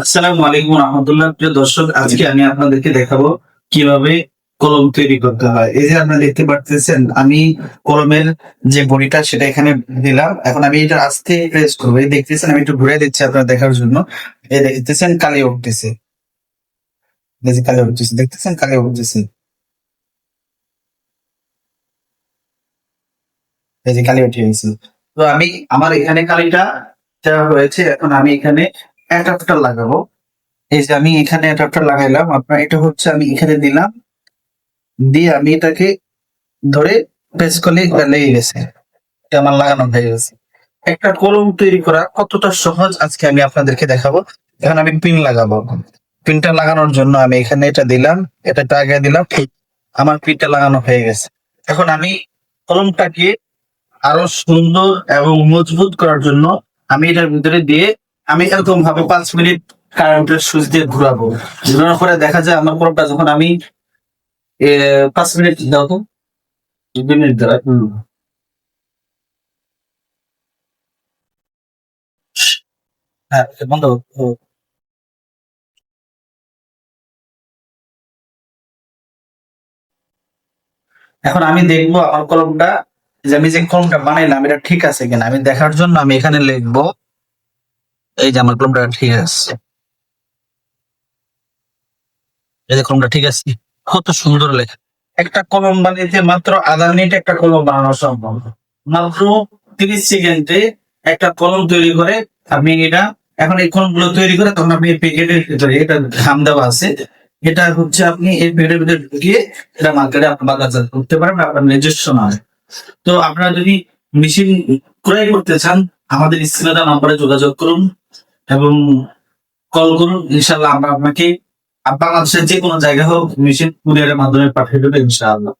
আসসালামু আলাইকুম রহমতুল্লাহ। প্রিয় দর্শক, আজকে আমি আপনাদেরকে দেখাবো কীভাবে কলম তৈরি করতে হয়। এই যে আপনারা দেখতে পাচ্ছেন আমি কলমের যে বড়িটা, সেটা এখানে দিলাম। এখন আমি এটা আস্তে প্রেস করব। এই দেখতেছেন, আমি একটু ঘুরে দিচ্ছি আপনারা দেখার জন্য। এই দেখতেছেন, কালি উঠতেছে। কালি উঠতেছে, দেখতেছেন, কালি উঠতেছে। এই যে কালি উঠে গেছে। তো আমি, আমার এখানে কালিটা হয়েছে। এখন আমি এখানে অ্যাডাপ্টার লাগাবো। এই যে আমি এখানে অ্যাডাপ্টার লাগাইলাম, আপনার এটা হচ্ছে আমি এখানে দিলাম। দিয়ে আমি এটাকে ধরে প্রেস করলে এটা লেগে গেছে। আমার লাগানো হয়ে গেছে। একটা কলম তৈরি করা কতটা সহজ আজকে আমি আপনাদেরকে দেখাবো। এখন আমি পিন লাগাবো। পিনটা লাগানোর জন্য আমি এখানে এটা দিলাম, এটা টাকা দিলাম আমার পিনটা লাগানো হয়ে গেছে। এখন আমি কলমটাকে আরও সুন্দর এবং মজবুত করার জন্য আমি এটার ভিতরে দিয়ে আমি এরকম ভাবে পাঁচ মিনিট কারেন্টের সুইচ দিয়ে ঘুরাবো। ঘুরানোর পরে দেখা যায় আমার কলমটা যখন আমি পাঁচ মিনিট দাও তো। মিনিট হ্যাঁ। এখন আমি দেখব আমার কলমটা, যে আমি যে কলমটা বানাইলাম, এটা ঠিক আছে কিনা? আমি দেখার জন্য আমি এখানে লিখব এই যে আমার কলমটা ঠিক আছে। এই যে কলমটা ঠিক আছে। কত সুন্দর লেখা। একটা কলম বানাইতে মাত্র আধা মিনিট একটা কলম বানানো সম্ভব। মাত্র তিরিশ সেকেন্ডে একটা কলম তৈরি করে আপনি এটা, এখন এই কলমগুলো তৈরি করে তখন আপনি প্যাকেটের ভিতরে এটা ঘাম দেওয়া আছে। এটা হচ্ছে আপনি এই প্যাকেটের ভিতরে ঢুকিয়ে এটা মার্কেটে আপনার বাজারজাত করতে পারেন আপনার নিজস্ব নয়। তো আপনারা যদি মেশিন ক্রয় করতে চান, আমাদের স্ক্রিনে দেওয়া নাম্বারে যোগাযোগ করুন। এবং কল করুন ইনশাল্লাহ আমরা আপনাকে বাংলাদেশের যে কোনো জায়গা হোক, মেশিন কুরিয়ারের মাধ্যমে পাঠিয়ে দেবে, ইনশাআল্লাহ।